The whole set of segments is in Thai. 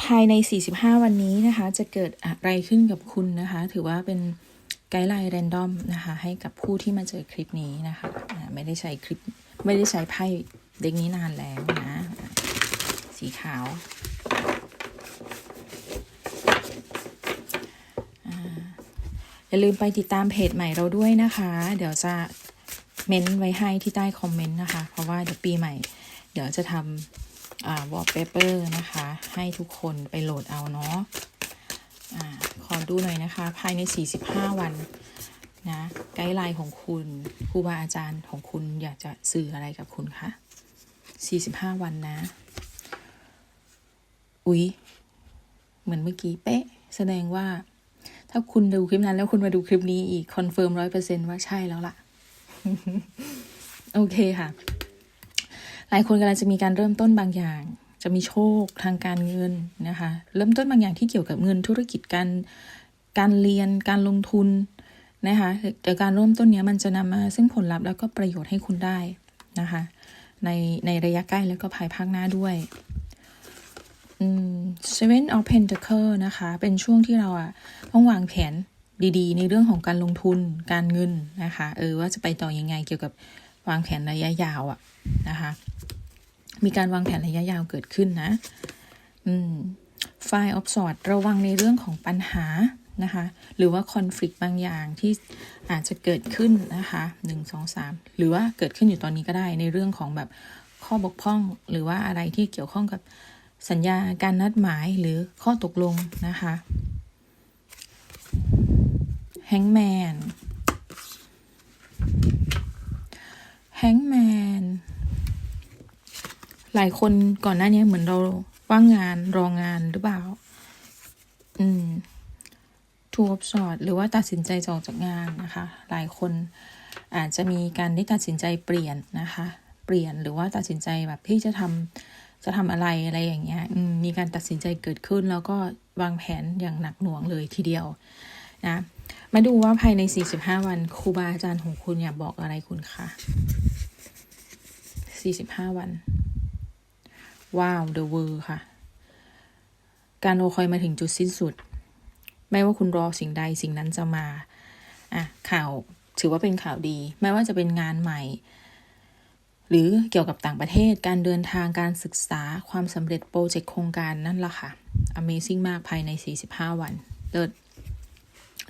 ภายใน 45 วันนี้นะคะ จะเกิดอะไรขึ้นกับคุณนะคะ ถือว่าเป็นไกด์ไลน์แรนดอมนะคะ ให้กับผู้ที่มาเจอคลิปนี้นะคะไม่ได้ใช้คลิปไม่ได้ใช้ไพ่เด็กนี้นานแล้วนะ สีขาวอย่าลืมไปติดตามเพจใหม่เราด้วยนะคะ เดี๋ยวจะเม้นไว้ให้ที่ใต้คอมเมนต์นะคะ เพราะว่าเดี๋ยวปีใหม่ เดี๋ยวจะทำ วอลเปเปอร์นะคะ ให้ทุกคนไปโหลดเอาเนาะอ่าขอดูหน่อยนะคะ ภายใน 45 วันนะไกด์ไลน์ของคุณครูบาอาจารย์ของคุณอยากจะสื่ออะไรกับคุณคะ 45 วันนะ อุ๊ย เหมือนเมื่อกี้เป๊ะ แสดงว่า ถ้าคุณดูคลิปนั้นแล้วคุณมาดูคลิปนี้อีก คอนเฟิร์มร้อยเปอร์เซนต์ว่าใช่แล้วล่ะ โอเคค่ะ หลายคนกำลังจะมีการเริ่มต้นบางอย่าง จะมีโชคทางการเงินนะคะ เริ่มต้นบางอย่างที่เกี่ยวกับเงินธุรกิจการการเรียนการลงทุนนะคะแต่การเริ่มต้นนี้มันจะนำมาซึ่งผลลัพธ์แล้วก็ประโยชน์ให้คุณได้นะคะ ในในระยะใกล้แล้วก็ภายภาคหน้าด้วยอืม Seven of Pentacle นะคะ เป็นช่วงที่เราอะต้องวางแผนดีๆ ในเรื่องของการลงทุนการเงินนะคะ เออว่าจะไปต่อยังไงเกี่ยวกับ วางแผนระยะยาวอะนะคะ มีการวางแผนระยะยาวเกิดขึ้นนะ อืม Fire of Swords ระวังในเรื่องของปัญหานะคะ หรือว่า conflict บางอย่างที่อาจจะเกิดขึ้นนะคะหนึ่งสองสามหรือว่าเกิดขึ้นอยู่ตอนนี้ก็ได้ในเรื่องของแบบข้อบกพร่อง หรือว่าอะไรที่เกี่ยวข้องกับสัญญาการนัดหมายหรือข้อตกลงนะคะ Hangman Hangman หลายคนก่อนหน้านี้เหมือนเราว่างงานรองงานหรือเปล่า อืมทูบสอดหรือว่าตัดสินใจจออกจากงานนะคะ หลายคนอาจจะมีการได้ตัดสินใจเปลี่ยนนะคะ เปลี่ยนหรือว่าตัดสินใจแบบที่จะทำจะทำอะไรอะไรอย่างเงี้ยมีการตัดสินใจเกิดขึ้น แล้วก็วางแผนอย่างหนักหน่วงเลยทีเดียวนะมาดูว่าภายใน 45 วันครูบาอาจารย์ของคุณอยากบอกอะไรคุณคะ 45 วัน ว้าว The World ค่ะ การรอคอยมาถึงจุดสิ้นสุด ไม่ว่าคุณรอสิ่งใดสิ่งนั้นจะมา อะ ข่าวถือว่าเป็นข่าวดี ไม่ว่าจะเป็นงานใหม่ หรือเกี่ยวกับต่างประเทศ การเดินทางการศึกษาความสำเร็จโปรเจกต์โครงการนั่นละค่ะ Amazing มากภายใน 45 วัน เดิน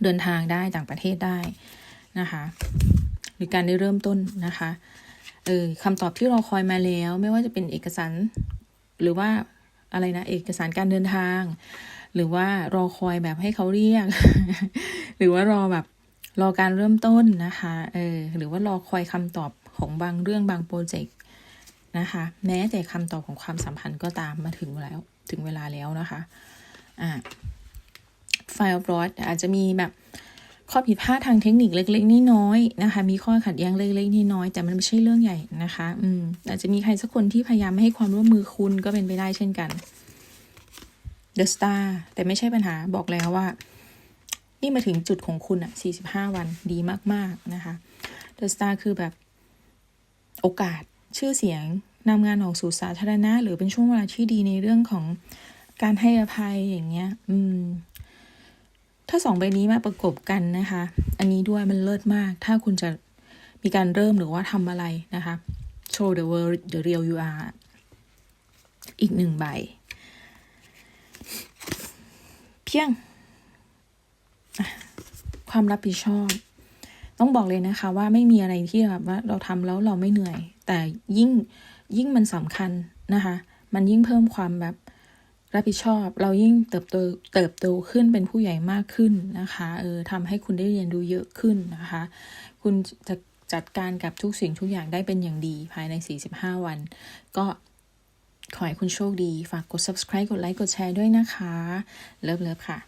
เดินทางได้ต่างประเทศได้นะคะ หรือการได้เริ่มต้นนะคะ เออคำตอบที่เรอคอยมาแล้ว ไม่ว่าจะเป็นเอกสาร หรือว่าอะไรนะ เอกสารการเดินทาง หรือว่ารอคอยแบบให้เขาเรียก หรือว่ารอแบบรอการเริ่มต้นนะคะเออหรือว่ารอคอยคำตอบของบางเรื่องบางโปรเจกต์นะคะ แม้แต่คำตอบของความสัมพันธ์ก็ตามมาถึงแล้วถึงเวลาแล้วนะคะอ่าไฟล์รอดอาจจะมีแบบ ข้อผิดพลาดทางเทคนิคเล็ก ๆน้อยๆนะคะ มีข้อขัดแย้งเล็กๆน้อยๆแต่มันไม่ใช่เรื่องใหญ่นะคะ อืมอาจจะมีใครสักคนที่พยายามไม่ให้ความร่วมมือคุณก็เป็นไปได้เช่นกัน The Star แต่ไม่ใช่ปัญหาบอกแล้วว่า นี่มาถึงจุดของคุณอะ45 วันดีมากๆนะคะ The Star คือแบบโอกาสชื่อเสียงนำงานออกสู่สาธารณะ หรือเป็นช่วงเวลาที่ดีในเรื่องของการให้อภัยอย่างเงี้ย อืม ถ้าสองใบนี้มาประกบกันนะคะ อันนี้ด้วยมันเลิศมาก ถ้าคุณจะมีการเริ่มหรือว่าทำอะไรนะคะ show the world the real you are อีกหนึ่งใบ เพียง ความรับผิดชอบ ต้องบอกเลยนะคะ ว่าไม่มีอะไรที่แบบว่าเราทำแล้วเราไม่เหนื่อย แต่ยิ่งยิ่งมันสำคัญนะคะ มันยิ่งเพิ่มความแบบ รับผิดชอบ เรายิ่งเติบโตเติบโตขึ้นเป็นผู้ใหญ่มากขึ้นนะคะเออทำให้คุณได้เรียนรู้เยอะขึ้นนะคะ คุณจะจัดการกับทุกสิ่งทุกอย่างได้เป็นอย่างดีภายใน 45 วัน ก็ขอให้คุณโชคดี ฝากกด subscribe กดไลค์กดแชร์ด้วยนะคะ เลิฟเลิฟค่ะ